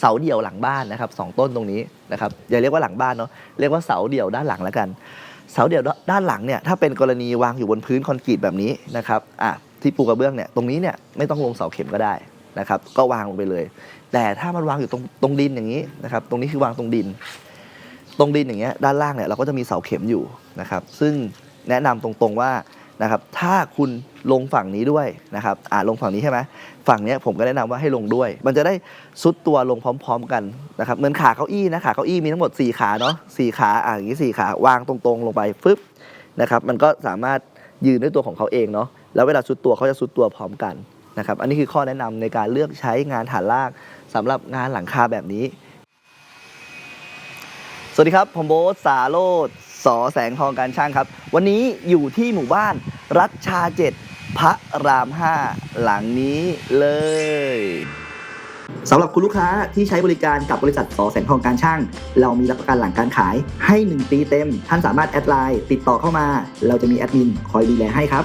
เสาเดี่ยวหลังบ้านนะครับสองต้นตรงนี้นะครับอย่าเรียกว่าหลังบ้านเนาะเรียกว่าเสาเดี่ยวด้านหลังแล้วกัน เสาเดี่ยวด้านหลังเนี่ยถ้าเป็นกรณีวางอยู่บนพื้นคอนกรีตแบบนี้นะครับอะที่ปูกระเบื้องเนี่ยตรงนี้เนี่ยไม่ต้องลงเสาเข็มก็ได้นะครับ ก็วางลงไปเลย แต่ถ้ามันวางอยู่ตรงตรงดินอย่างนี้นะครับ ตรงนี้คือวางตรงดิน ตรงดินอย่างเงี้ยด้านล่างเนี่ยเราก็จะมีเสาเข็มอยู่นะครับ ซึ่งแนะนำตรงๆว่า นะครับ ถ้าคุณลงฝั่งนี้ด้วยนะครับ อ่าลงฝั่งนี้ใช่ไหมฝั่งนี้ผมก็แนะนำว่าให้ลงด้วย มันจะได้ซุดตัวลงพร้อม ๆ กันนะครับ เหมือนขาเก้าอี้นะขาเก้าอี้มีทั้งหมด 4 ขาเนาะสี่ขาอ่าอย่างนี้สี่ขาวางตรงๆ ลงไปฟึบนะครับ มันก็สามารถยืนด้วยตัวของเขาเองเนาะ แล้วเวลาซุดตัวเขาจะซุดตัวพร้อมกันนะครับ อันนี้คือข้อแนะนำในการเลือกใช้งานฐานรากสำหรับงานหลังคาแบบนี้ สวัสดีครับ ผมโบ๊ทสาโรด สอแสงทองการช่างครับ วันนี้อยู่ที่หมู่บ้านรัชชาเจ็ดพระรามห้าหลังนี้เลยสำหรับคุณลูกค้าที่ใช้บริการกับบริษัทสอแสงทองการช่าง เรามีรับประกันหลังการขายให้ 1 ปีเต็ม ท่านสามารถแอดไลน์ติดต่อเข้ามา เราจะมีแอดมินคอยดูแลให้ครับ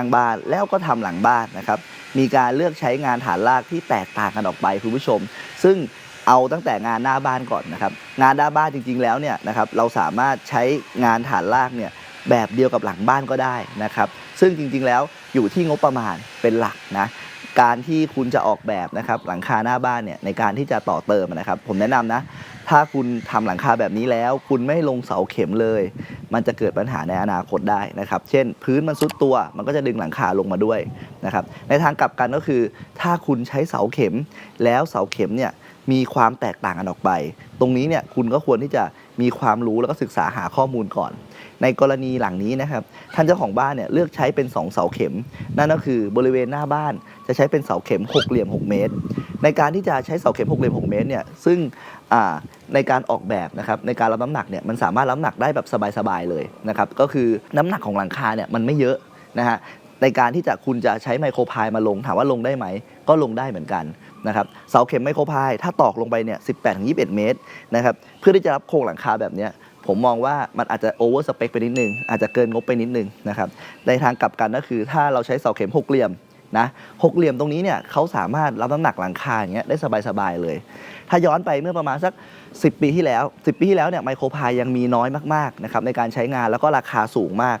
งบ้านแล้วก็ทำหลังบ้านนะครับ มีการเลือกใช้งานฐานรากที่แตกต่างกันออกไปคุณผู้ชม ซึ่งเอาตั้งแต่งานหน้าบ้านก่อนนะครับ งานหน้าบ้านจริง ๆ แล้วเนี่ยนะครับเราสามารถใช้งานฐานรากเนี่ยแบบเดียวกับหลังบ้านก็ได้นะครับ ซึ่งจริงๆแล้วอยู่ที่งบประมาณเป็นหลักนะการที่คุณจะออกแบบนะครับหลังคาหน้าบ้านเนี่ยในการที่จะต่อเติมนะครับ ผมแนะนำนะ ถ้าคุณทำหลังคาแบบนี้แล้ว คุณไม่ลงเสาเข็มเลย มันจะเกิดปัญหาในอนาคตได้นะครับ เช่น พื้นมันซุดตัว มันก็จะดึงหลังคาลงมาด้วยนะครับ ในทางกลับกันก็คือ ถ้าคุณใช้เสาเข็ม แล้วเสาเข็มเนี่ยมีความแตกต่างกันออกไป ตรงนี้เนี่ยคุณก็ควรที่จะมีความรู้แล้วก็ศึกษาหาข้อมูลก่อน ในกรณีหลังนี้นะครับ ท่านเจ้าของบ้านเนี่ยเลือกใช้เป็น 2 เสาเข็ม นั่นก็คือบริเวณหน้าบ้านจะใช้เป็นเสาเข็มหกเหลี่ยม 6 เมตร ในการที่จะใช้เสาเข็มหกเหลี่ยม 6 เมตรเนี่ยซึ่งอ่า ในการออกแบบนะครับในการรับน้ำหนักเนี่ยมันสามารถรับน้ำหนักได้แบบสบายๆเลยนะครับก็คือน้ำหนักของหลังคาเนี่ยมันไม่เยอะนะฮะในการที่จะคุณจะใช้ไมโครพายมาลงถามว่าลงได้ไหม ก็ลงได้เหมือนกันนะครับเสาเข็มไมโครพายถ้าตอกลงไปเนี่ย18-21เมตรนะครับเพื่อที่จะรับโครงหลังคาแบบนี้ผมมองว่ามันอาจจะโอเวอร์สเปคไปนิดนึง อาจจะเกินงบไปนิดนึงนะครับในทางกลับกันก็คือถ้าเราใช้เสาเข็มหกเหลี่ยม นะหกเหลี่ยมตรงนี้เนี่ยเขาสามารถรับน้ำหนักหลังคาอย่างเงี้ยได้สบายๆเลย ถ้าย้อนไปเมื่อประมาณสัก 10 ปีที่แล้ว 10 ปีที่แล้วเนี่ยไมโครพายยังมีน้อยมากๆนะครับในการใช้งานแล้วก็ราคาสูงมาก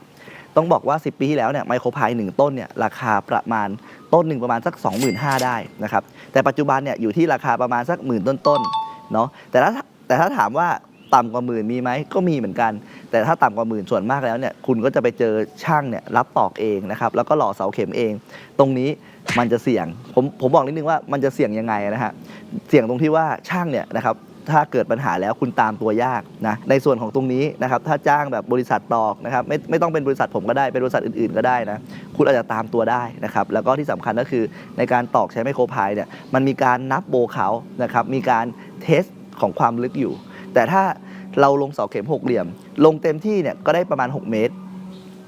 ต้องบอกว่า 10 ปีที่แล้วเนี่ยไมโครพายหนึ่งต้นเนี่ยราคาประมาณต้นหนึ่งประมาณสัก 25,000 ได้นะครับแต่ปัจจุบันเนี่ยอยู่ที่ราคาประมาณสักหมื่นต้นๆเนาะแต่ถ้าแต่ถ้าถามว่า ต่ำกว่าหมื่นมีไหมก็มีเหมือนกัน แต่ถ้าต่ำกว่าหมื่นส่วนมากแล้วเนี่ยคุณก็จะไปเจอช่างเนี่ยรับตอกเองนะครับแล้วก็หล่อเสาเข็มเอง ตรงนี้มันจะเสี่ยงผมผมบอกนิดนึงว่ามันจะเสี่ยงยังไงนะฮะเสี่ยงตรงที่ว่าช่างเนี่ยนะครับถ้าเกิดปัญหาแล้วคุณตามตัวยากนะในส่วนของตรงนี้นะครับถ้าจ้างแบบบริษัทตอกนะครับไม่ไม่ต้องเป็นบริษัทผมก็ได้เป็นบริษัทอื่นๆก็ได้นะคุณอาจจะตามตัวได้นะครับแล้วก็ที่สำคัญก็คือในการตอกใช้ไมโครพายเนี่ยมันมีการนับโบเขานะครับมีการเทสของความลึกอยู่ แต่ถ้าเราลงเสาเข็มหกเหลี่ยม ลงเต็มที่เนี่ยก็ได้ประมาณ 6 เมตร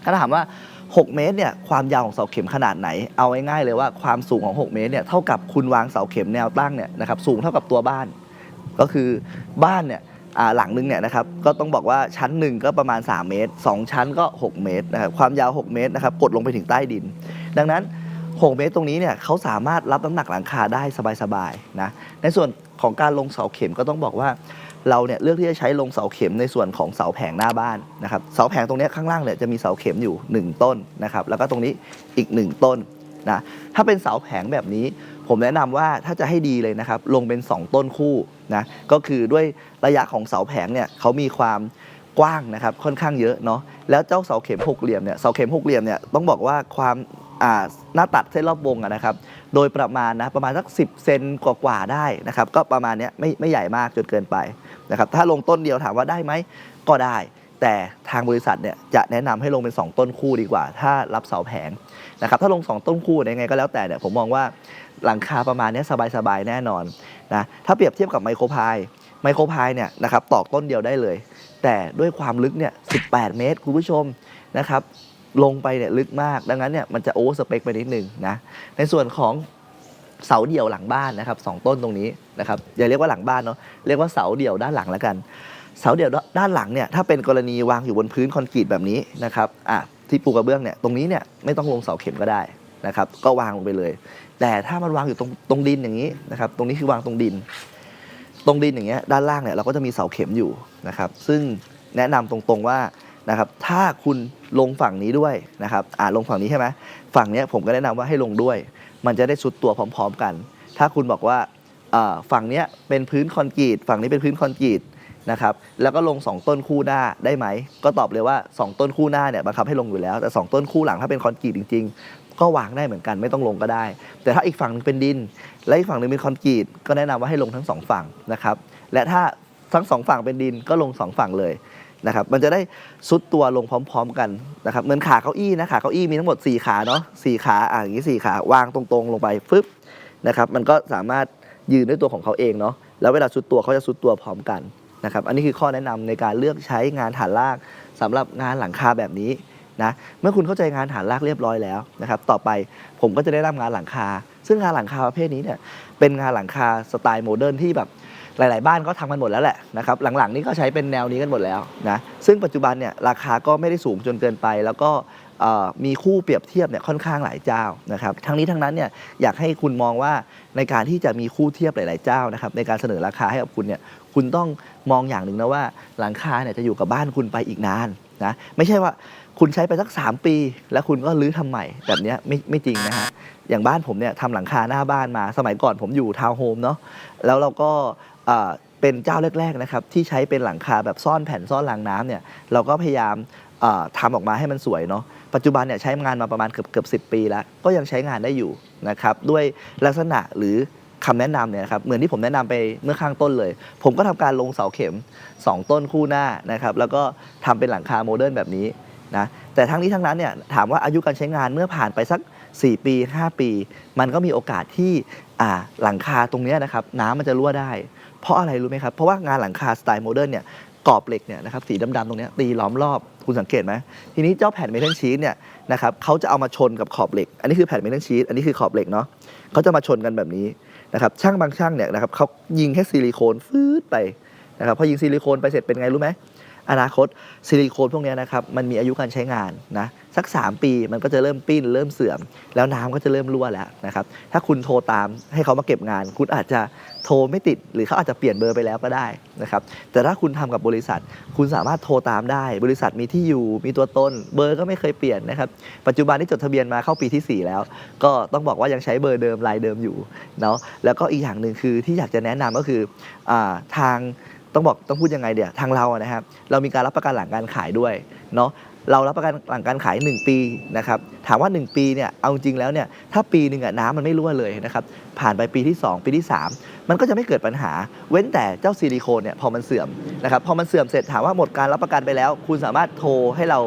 ถ้าถามว่า 6 เมตรเนี่ยความยาวของเสาเข็มขนาดไหน เอาง่ายๆเลยว่าความสูงของ 6 เมตรเนี่ยเท่ากับคุณวางเสาเข็มแนวตั้งเนี่ยนะครับสูงเท่ากับตัวบ้าน ก็คือบ้านเนี่ยหลังนึงเนี่ยนะครับก็ต้องบอกว่าชั้นหนึ่งก็ประมาณ 3 เมตร 2 ชั้นก็ 6 เมตรนะครับความยาว 6 เมตรนะครับกดลงไปถึงใต้ดิน ดังนั้น 6 เมตรตรงนี้เนี่ยเขาสามารถรับน้ำหนักหลังคาได้สบายๆนะในส่วนของการลงเสาเข็มก็ต้องบอกว่า เราเนี่ยเลือกที่จะใช้ลงเสาเข็มในส่วนของเสาแผงหน้าบ้านนะครับเสาแผงตรงนี้ข้างล่างเนี่ยจะมีเสาเข็มอยู่ 1 ต้นนะครับแล้วก็ตรงนี้อีก 1 ต้นนะถ้าเป็นเสาแผงแบบนี้ ผมแนะนำว่าถ้าจะให้ดีเลยนะครับลงเป็น 2 ต้นคู่นะก็คือด้วยระยะของเสาแผงเนี่ยเขามีความกว้างนะครับค่อนข้างเยอะเนาะแล้วเจ้าเสาเข็มหกเหลี่ยมเนี่ยเสาเข็มหกเหลี่ยมเนี่ยต้องบอกว่าความ หน้าตัดเส้นรอบวงนะครับโดยประมาณนะประมาณสัก 10 เซนกว่าๆได้นะครับก็ประมาณนี้ไม่ไม่ใหญ่มากจนเกินไปนะครับถ้าลงต้นเดียวถามว่าได้ไหมก็ได้ แต่ทางบริษัทเนี่ยจะแนะนำให้ลงเป็น 2 ต้นคู่ดีกว่า ถ้ารับเสาแผงนะครับถ้าลง 2 ต้นคู่เนี่ยยังไงก็แล้วแต่เนี่ยผมมองว่าหลังคาประมาณนี้ยสบายๆแน่นอนนะถ้าเปรียบเทียบกับไมโครพายไมโครพายเนี่ยนะครับตอกต้นเดียวได้เลย แต่ด้วยความลึกเนี่ย 18 เมตร คุณผู้ชมนะครับ ลงไปเนี่ยลึกมาก ดังนั้นเนี่ยมันจะโอเวอร์สเปคไปนิดนึงนะ ในส่วนของเสาเดี่ยวหลังบ้านนะครับสองต้นตรงนี้นะครับอย่าเรียกว่าหลังบ้านเนาะเรียกว่าเสาเดี่ยวด้านหลังแล้วกัน เสาเดี่ยวด้านหลังเนี่ยถ้าเป็นกรณีวางอยู่บนพื้นคอนกรีตแบบนี้นะครับอะที่ปูกระเบื้องเนี่ยตรงนี้เนี่ยไม่ต้องลงเสาเข็มก็ได้นะครับ ก็วางลงไปเลย แต่ถ้ามันวางอยู่ตรงตรงดินอย่างนี้นะครับ ตรงนี้คือวางตรงดิน ตรงดินอย่างเงี้ยด้านล่างเนี่ยเราก็จะมีเสาเข็มอยู่นะครับ ซึ่งแนะนำตรงๆว่า นะครับถ้าคุณลงฝั่งนี้ด้วยนะครับอ่าลงฝั่งนี้ใช่ไหมฝั่งนี้ผมก็แนะนำว่าให้ลงด้วย มันจะได้สุดตัวพร้อม ๆกัน ถ้าคุณบอกว่าฝั่งนี้เป็นพื้นคอนกรีตฝั่งนี้เป็นพื้นคอนกรีตนะครับแล้วก็ลง 2 ต้นคู่หน้าได้ไหม ก็ตอบเลยว่า 2 ต้นคู่หน้าเนี่ยบังคับให้ลงอยู่แล้ว แต่ 2 ต้นคู่หลังถ้าเป็นคอนกรีตจริง ๆ ก็วางได้เหมือนกันไม่ต้องลงก็ได้ แต่ถ้าอีกฝั่งหนึงเป็นดิน และอีกฝั่งหนึงเป็นคอนกรีตก็แนะนำว่าให้ลงทั้งสองฝั่งนะครับและถ้าทั้งสองฝั่งเป็นดินก็ลงสองฝั่งเลย นะครับมันจะได้ซุดตัวลงพร้อม ๆ กันนะครับเหมือนขาเก้าอี้นะขาเก้าอี้มีทั้งหมด 4 ขาเนาะสี่ขาอ่าอย่างนี้สี่ขาวางตรงๆ ลงไปฟึบนะครับมันก็สามารถยืนด้วยตัวของเขาเองเนาะแล้วเวลาซุดตัวเขาจะซุดตัวพร้อมกันนะครับอันนี้คือข้อแนะนำในการเลือกใช้งานฐานรากสำหรับงานหลังคาแบบนี้นะเมื่อคุณเข้าใจงานฐานรากเรียบร้อยแล้วนะครับต่อไปผมก็จะได้นำงานหลังคา ซึ่งงานหลังคาประเภทนี้เนี่ยเป็นงานหลังคาสไตล์โมเดิร์นที่แบบ หลาย ๆ บ้านก็ทำกันหมดแล้วแหละนะครับหลัง ๆ นี่ก็ใช้เป็นแนวนี้กันหมดแล้วนะซึ่งปัจจุบันเนี่ยราคาก็ไม่ได้สูงจนเกินไป แล้วก็มีคู่เปรียบเทียบเนี่ยค่อนข้างหลายเจ้านะครับทั้งนี้ทั้งนั้นเนี่ยอยากให้คุณมองว่าในการที่จะมีคู่เทียบหลาย ๆ เจ้านะครับในการเสนอราคาให้กับคุณเนี่ยคุณต้องมองอย่างหนึ่งนะว่าหลังคาเนี่ยจะอยู่กับบ้านคุณไปอีกนานนะไม่ใช่ว่าคุณใช้ไปสัก 3 ปี แล้วคุณก็รื้อทำใหม่แบบนี้ไม่ไม่จริงนะฮะอย่างบ้านผมเนี่ยทำหลังคาหน้าบ้านมาสมัยก่อนผมอยู่ทาวน์โฮมเนาะแล้วเราก็ เป็นเจ้าแรกๆนะครับที่ใช้เป็นหลังคาแบบซ่อนแผ่นซ่อนรางน้ำเนี่ยเราก็พยายามเอ่อทำออกมาให้มันสวยเนาะปัจจุบันเนี่ยใช้งานมาประมาณเกือบเกือบสิปีแล้ว ก็ยังใช้งานได้อยู่นะครับด้วยลักษณะหรือคำแนะนำเนี่ยนะครับเหมือนที่ผมแนะนำไปเมื่อข้างต้นเลย ผมก็ทำการลงเสาเข็ม 2 ต้นคู่หน้านะครับแล้วก็ทำเป็นหลังคาโมเดิร์นแบบนี้นะแต่ทั้งนี้ทั้งนั้นเนี่ยถามว่าอายุการใช้งานเมื่อผ่านไปสัก 4 ปี 5 ปี มันก็มีโอกาสที่หลังคาตรงนี้นะครับน้ำมันจะรั่วได้ เพราะอะไรรู้ไหมครับ เพราะว่างานหลังคาสไตล์โมเดิร์นเนี่ยกรอบเหล็กเนี่ยนะครับสีดำๆตรงนี้ตีล้อมรอบคุณสังเกตไหมทีนี้เจ้าแผ่นเมทัลชีตเนี่ยนะครับเขาจะเอามาชนกับขอบเหล็ก อันนี้คือแผ่นเมทัลชีตอันนี้คือขอบเหล็กเนาะเขาจะมาชนกันแบบนี้นะครับช่างบางช่างเนี่ยนะครับเขายิงแค่ซิลิโคนฟืดไปนะครับพอยิงซิลิโคนไปเสร็จเป็นไงรู้ไหม อนาคตซิลิโคนพวกนี้นะครับมันมีอายุการใช้งานนะสัก 3 ปีมันก็จะเริ่มปิ้น เริ่มเสื่อม แล้วน้ำก็จะเริ่มรั่วแล้วนะครับถ้าคุณโทรตามให้เขามาเก็บงาน คุณอาจจะโทรไม่ติด หรือเขาอาจจะเปลี่ยนเบอร์ไปแล้วก็ได้นะครับแต่ถ้าคุณทำกับบริษัท คุณสามารถโทรตามได้ บริษัทมีที่อยู่มีตัวตนเบอร์ก็ไม่เคยเปลี่ยนนะครับปัจจุบันที่จดทะเบียนมาเข้าปีทีสี่4 แล้ว ก็ต้องบอกว่ายังใช้เบอร์เดิมลายเดิมอยู่เนาะแล้วก็อีกอย่างหนึ่งคือที่อยากจะแนะนำก็คืออทาง ต้องบอกต้องพูดยังไงเดี๋ยวทางเราอะนะครับเรามีการรับประกันหลังการขายด้วยเนาะเรารับประกันหลังการขาย 1 ปีนะครับถามว่า 1 ปีเนี่ยเอาจริงแล้วเนี่ยถ้าปีหนึ่งอะน้ำมันไม่รั่วเลยนะครับผ่านไปปีที่ 2 ปีที่ 3 มันก็จะไม่เกิดปัญหา เว้นแต่เจ้าซิลิโคนเนี่ยพอมันเสื่อมนะครับพอมันเสื่อมเสร็จถามว่าหมดการรับประกันไปแล้ว คุณสามารถโทรให้เรา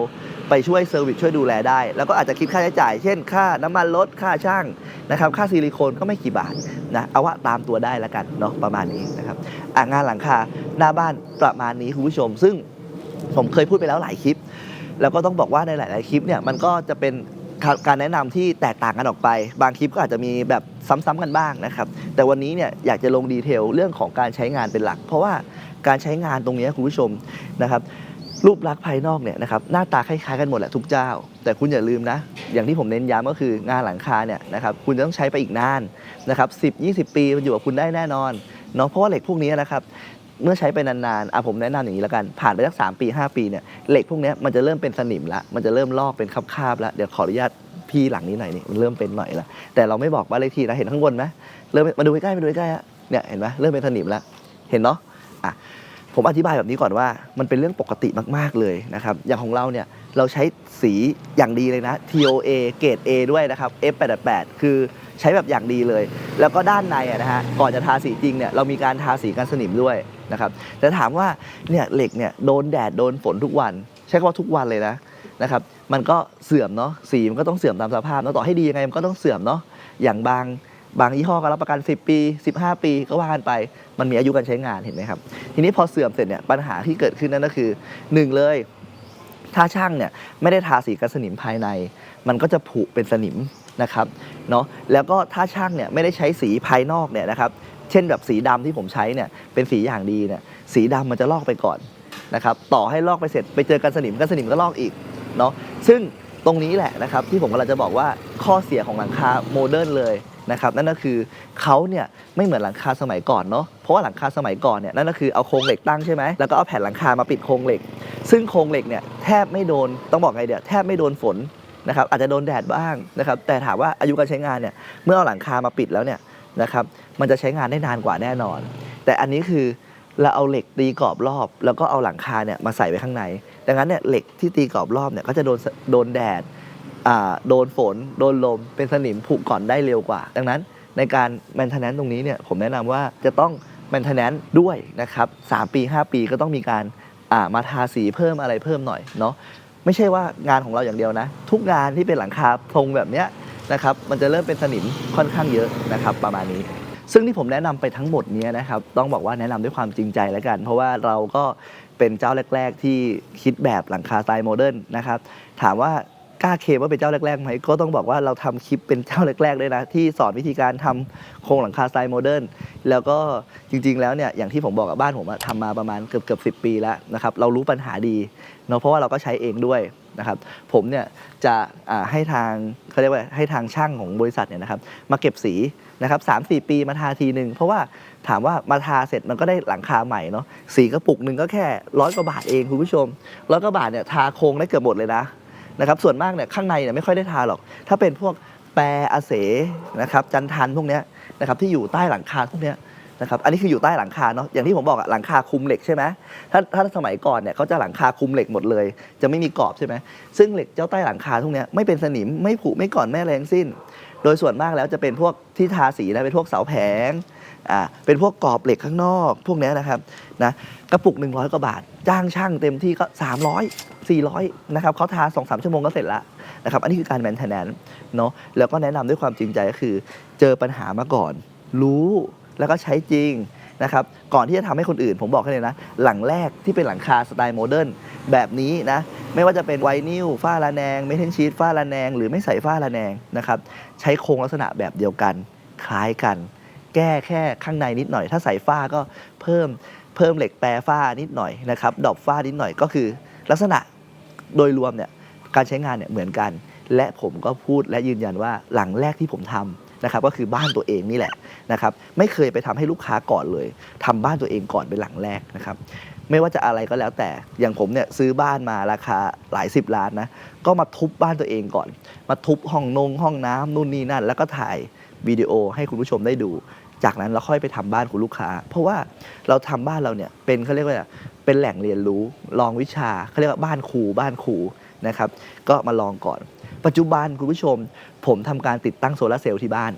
ไปช่วยเซอร์วิสช่วยดูแลได้ แล้วก็อาจจะคิดค่าใช้จ่าย เช่น ค่าน้ำมันรถค่าช่างนะครับค่าซิลิโคนก็ไม่กี่บาทนะเอาว่าตามตัวได้แล้วกันเนาะประมาณนี้นะครับอะงานหลังคาหน้าบ้านประมาณนี้คุณผู้ชม ซึ่งผมเคยพูดไปแล้วหลายคลิป แล้วก็ต้องบอกว่าในหลาย ๆ คลิปเนี่ยมันก็จะเป็นการแนะนำที่แตกต่างกันออกไป บางคลิปก็อาจจะมีแบบซ้ำๆกันบ้างนะครับ แต่วันนี้เนี่ยอยากจะลงดีเทลเรื่องของการใช้งานเป็นหลัก เพราะว่าการใช้งานตรงนี้คุณผู้ชมนะครับ รูปลักษณ์ภายนอกเนี่ยนะครับหน้าตาคล้ายๆกันหมดแหละทุกเจ้า แต่คุณอย่าลืมนะ อย่างที่ผมเน้นย้ำก็คืองานหลังคาเนี่ยนะครับคุณจะต้องใช้ไปอีกนานนะครับ10 20ปีมันอยู่กับคุณได้แน่นอนเนาะเพราะว่าเหล็กพวกนี้นะครับเมื่อใช้ไปนานๆอะผมแนะนำอย่างนี้แล้วกัน ผ่านไปสักสามปี 5 ปีเนี่ยเหล็กพวกนี้มันจะเริ่มเป็นสนิมละมันจะเริ่มลอกเป็นคราบๆแล้วเดี๋ยวขออนุญาตพี่หลังนี้หน่อยนี่มันเริ่มเป็นหน่อยละแต่เราไม่บอกบ้านเลขที่นะเห็นข้างบนไหมเริ่มมาดูใกล้ๆมาดูใกล้ๆฮะเนี่ยเห็นไหมเริ่มเป็นสนิมแล้วเห็นเนาะอะ ผมอธิบายแบบนี้ก่อนว่ามันเป็นเรื่องปกติมาก ๆ เลยนะครับ อย่างของเราเนี่ยเราใช้สีอย่างดีเลยนะ TOA เกรด A ด้วยนะครับ F88 คือใช้แบบอย่างดีเลย แล้วก็ด้านในนะฮะก่อนจะทาสีจริงเนี่ยเรามีการทาสีกันสนิมด้วยนะครับแต่ถามว่าเนี่ยเหล็กเนี่ยโดนแดดโดนฝนทุกวัน ใช้คำว่าทุกวันเลยนะนะครับมันก็เสื่อมเนาะสีมันก็ต้องเสื่อมตามสภาพเนาะต่อให้ดียังไงมันก็ต้องเสื่อมเนาะอย่างบาง บางยี่ห้อก็รับประกัน 10 ปี 15 ปีก็ว่ากันไป มันมีอายุการใช้งานเห็นไหมครับ ทีนี้พอเสื่อมเสร็จเนี่ยปัญหาที่เกิดขึ้นนั่นก็คือหนึ่งเลย ถ้าช่างเนี่ยไม่ได้ทาสีกันสนิมภายใน มันก็จะผุเป็นสนิมนะครับเนาะแล้วก็ถ้าช่างเนี่ยไม่ได้ใช้สีภายนอกเนี่ยนะครับเช่นแบบสีดำที่ผมใช้เนี่ยเป็นสีอย่างดีเนี่ยสีดำมันจะลอกไปก่อนนะครับต่อให้ลอกไปเสร็จไปเจอกันสนิมกันสนิมก็ลอกอีกเนาะซึ่ง ตรงนี้แหละนะครับที่ผมกำลังจะบอกว่าข้อเสียของหลังคาโมเดิร์นเลยนะครับนั่นก็คือเขาเนี่ยไม่เหมือนหลังคาสมัยก่อนเนาะเพราะว่าหลังคาสมัยก่อนเนี่ยนั่นก็คือเอาโครงเหล็กตั้งใช่ไหมแล้วก็เอาแผ่นหลังคามาปิดโครงเหล็ก ซึ่งโครงเหล็กเนี่ยแทบไม่โดนต้องบอกไงเดี๋ยวแทบไม่โดนฝนนะครับอาจจะโดนแดดบ้างนะครับแต่ถามว่าอายุการใช้งานเนี่ยเมื่อเอาหลังคามาปิดแล้วเนี่ยนะครับมันจะใช้งานได้นานกว่าแน่นอน แต่อันนี้คือเราเอาเหล็กตีกรอบรอบ แล้วก็เอาหลังคาเนี่ยมาใส่ไว้ข้างใน ดังนั้นเนี่ยเหล็กที่ตีกรอบรอบเนี่ยก็จะโดนโดนแดดอ่าโดนฝน โดนลม เป็นสนิมผุก่อนได้เร็วกว่า ดังนั้นในการแมนเทนแนนตรงนี้เนี่ยผมแนะนำว่าจะต้องแมนเทนแนนด้วยนะครับสามปี 5 ปีก็ต้องมีการอ่ามาทาสีเพิ่มอะไรเพิ่มหน่อยเนาะไม่ใช่ว่างานของเราอย่างเดียวนะ ทุกงานที่เป็นหลังคาทรงแบบเนี้ยนะครับมันจะเริ่มเป็นสนิมค่อนข้างเยอะนะครับประมาณนี้ ซึ่งที่ผมแนะนำไปทั้งหมดเนี้ยนะครับต้องบอกว่าแนะนำด้วยความจริงใจแล้วกัน เพราะว่าเราก็ เป็นเจ้าแรก ๆ ที่คิดแบบหลังคาสไตล์โมเดิร์นนะครับถามว่ากล้าเคมว่าเป็นเจ้าแรกๆไหมก็ต้องบอกว่าเราทำคลิปเป็นเจ้าแรกๆเลยนะที่สอนวิธีการทำโครงหลังคาสไตล์โมเดิร์นแล้วก็จริง ๆ แล้วเนี่ยอย่างที่ผมบอกกับบ้านผมทำมาประมาณเกือบเกือบสิปีแล้วนะครับเรารู้ปัญหาดีเนาะเพราะว่าเราก็ใช้เองด้วยนะครับผมเนี่ยจะให้ทางเขาเรียกว่าให้ทางช่างของบริษัทเนี่ยนะครับมาเก็บสี นะครับสามสี่ปีมาทาทีหนึ่งเพราะว่าถามว่ามาทาเสร็จมันก็ได้หลังคาใหม่เนาะสีกระปุกหนึ่งก็แค่ร้อยกว่าบาทเองคุณผู้ชมร้อยกว่าบาทเนี่ยทาโครงได้เกือบหมดเลยนะนะครับส่วนมากเนี่ยข้างในเนี่ยไม่ค่อยได้ทาหรอก ถ้าเป็นพวกแปรอาเสนะครับจันทันพวกเนี้ยนะครับที่อยู่ใต้หลังคาพวกเนี้ย นะครับอันนี้คืออยู่ใต้หลังคาเนาะอย่างที่ผมบอกอะหลังคาคุมเหล็กใช่ไหมถ้าถ้าสมัยก่อนเนี่ยเขาจะหลังคาคุมเหล็กหมดเลย จะไม่มีกรอบใช่ไหมซึ่งเหล็กเจ้าใต้หลังคาพวกเนี้ยไม่เป็นสนิมไม่ผุไม่ก่อนแม่แรงสิ้น โดยส่วนมากแล้วจะเป็นพวกที่ทาสีนะเป็นพวกเสาแผงอ่าเป็นพวกกรอบเหล็กข้างนอก พวกเนี้ยนะครับนะกระปุก 100กว่าบาท จ้างช่างเต็มที่ก็ 300 400นะครับเขาทา2 3ชั่วโมงก็เสร็จละนะครับอันนี้คือการแมนเทนแนนเนาะแล้วก็แนะนำด้วยความจริงใจก็คือ เจอปัญหามาก่อน รู้ แล้วก็ใช้จริงนะครับก่อนที่จะทำให้คนอื่น ผมบอกให้เลยนะ หลังแรกที่เป็นหลังคาสไตล์โมเดิร์นแบบนี้นะไม่ว่าจะเป็นไวนิลฝ้าระแนงเมทัลชีตฝ้าระแนง หรือไม่ใส่ฝ้าระแนงนะครับใช้โครงลักษณะแบบเดียวกัน คล้ายกัน แก้แค่ข้างในนิดหน่อย ถ้าใส่ฝ้าก็เพิ่มเพิ่มเหล็กแปรฝ้านิดหน่อยนะครับดอบฝ้านิดหน่อยก็คือ ลักษณะโดยรวมเนี่ยการใช้งานเนี่ยเหมือนกัน และผมก็พูดและยืนยันว่าหลังแรกที่ผมทำ นะครับก็คือบ้านตัวเองนี่แหละนะครับไม่เคยไปทำให้ลูกค้าก่อนเลยทำบ้านตัวเองก่อนเป็นหลังแรกนะครับไม่ว่าจะอะไรก็แล้วแต่อย่างผมเนี่ยซื้อบ้านมาราคาหลายสิบล้านนะก็มาทุบบ้านตัวเองก่อน มาทุบห้องนงห้องน้ำนู่นนี่นั่น แล้วก็ถ่ายวิดีโอให้คุณผู้ชมได้ดู จากนั้นเราค่อยไปทำบ้านคุณลูกค้า เพราะว่าเราทำบ้านเราเนี่ยเป็นเขาเรียกว่าเป็นแหล่งเรียนรู้ ลองวิชาเขาเรียกว่าบ้านครูบ้านครูนะครับก็มาลองก่อน ปัจจุบันคุณผู้ชม ผมทำการติดตั้งโซลาเซลล์ที่บ้าน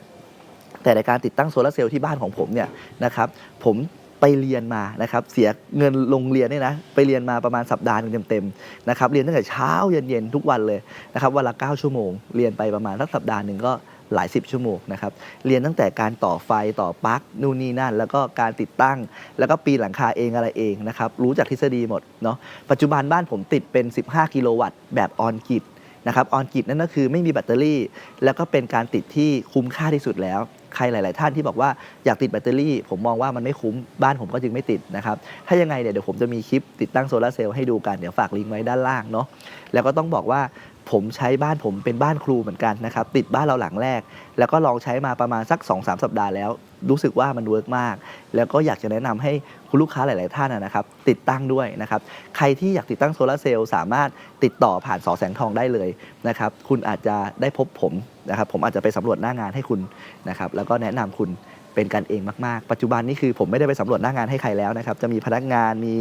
แต่ในการติดตั้งโซลาเซลล์ที่บ้านของผมเนี่ยนะครับผมไปเรียนมานะครับเสียเงินลงเรียนเนี่ยนะไปเรียนมาประมาณสัปดาห์หนึงเต็มๆนะครับเรียนตั้งแต่เช้าเย็นๆทุกวันเลยนะครับวันละ9ชั่วโมง เรียนไปประมาณสักสัปดาห์หนึ่งก็หลายสิบชั่วโมงนะครับเรียนตั้งแต่การต่อไฟต่อปลั๊กนู่นนี่นั่น แล้วก็การติดตั้ง แล้วก็ปีนหลังคาเองอะไรเองนะครับรู้จากทฤษฎีหมดเนาะปัจจุบันบ้านผมติดเป็น 15 กิโลวัตต์แบบออนกิด นะครับออนกิดนั่นก็คือไม่มีแบตเตอรี่ แล้วก็เป็นการติดที่คุ้มค่าที่สุดแล้ว ใครหลาย ๆ ท่านที่บอกว่าอยากติดแบตเตอรี่ ผมมองว่ามันไม่คุ้มบ้านผมก็จึงไม่ติดนะครับถ้ายังไงเนี่ยเดี๋ยวผมจะมีคลิปติดตั้งโซลาร์เซลล์ให้ดูกันเดี๋ยวฝากลิงก์ไว้ด้านล่างเนาะแล้วก็ต้องบอกว่า ผมใช้บ้านผมเป็นบ้านครูเหมือนกันนะครับ ติดบ้านเราหลังแรก แล้วก็ลองใช้มาประมาณสัก 2-3 สัปดาห์แล้ว รู้สึกว่ามันเวิร์กมาก แล้วก็อยากจะแนะนำให้คุณลูกค้าหลาย ๆ ท่านนะนะครับ ติดตั้งด้วยนะครับ ใครที่อยากติดตั้งโซลาร์เซลล์สามารถติดต่อผ่านสอแสงทองได้เลยนะครับ คุณอาจจะได้พบผมนะครับ ผมอาจจะไปสำรวจหน้างานให้คุณนะครับ แล้วก็แนะนำคุณ เป็นกันเองมากๆ ปัจจุบันนี้คือผมไม่ได้ไปสำรวจหน้างานให้ใครแล้วนะครับ จะมีพนักงานมี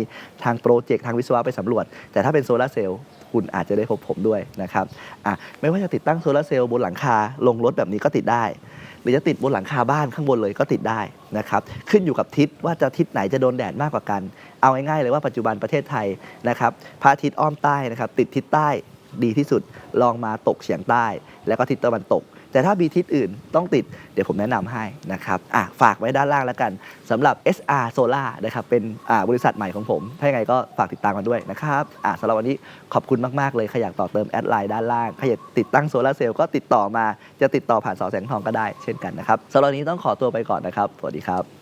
ทางโปรเจกต์ทางวิศวะไปสำรวจ แต่ถ้าเป็นโซลาเซลล์คุณอาจจะได้พบผมด้วยนะครับอะไม่ว่าจะติดตั้งโซลาเซลล์บนหลังคาลงรถแบบนี้ก็ติดได้ หรือจะติดบนหลังคาบ้านข้างบนเลยก็ติดได้นะครับ ขึ้นอยู่กับทิศว่าจะทิศไหนจะโดนแดดมากกว่ากัน เอาง่ายๆเลยว่าปัจจุบันประเทศไทยนะครับพระอาทิตย์อ้อมใต้นะครับติดทิศใต้ดีที่สุดลองมาตกเฉียงใต้ แล้วก็ทิศตะวันตก แต่ถ้ามีทิศอื่นต้องติดเดี๋ยวผมแนะนำให้นะครับอะฝากไว้ด้านล่างแล้วกันสำหรับ SR Solar นะครับเป็นบริษัทใหม่ของผม ถ้ายังไงก็ฝากติดตามกันด้วยนะครับอะสำหรับวันนี้ขอบคุณมาก ๆ เลยใครอยากต่อเติมแอดไลน์ด้านล่างใครอยากติดตั้งโซลาเซลล์ก็ติดต่อมาจะติดต่อผ่านสอแสงทองก็ได้เช่นกันนะครับสำหรับวันนี้ต้องขอตัวไปก่อนนะครับสวัสดีครับ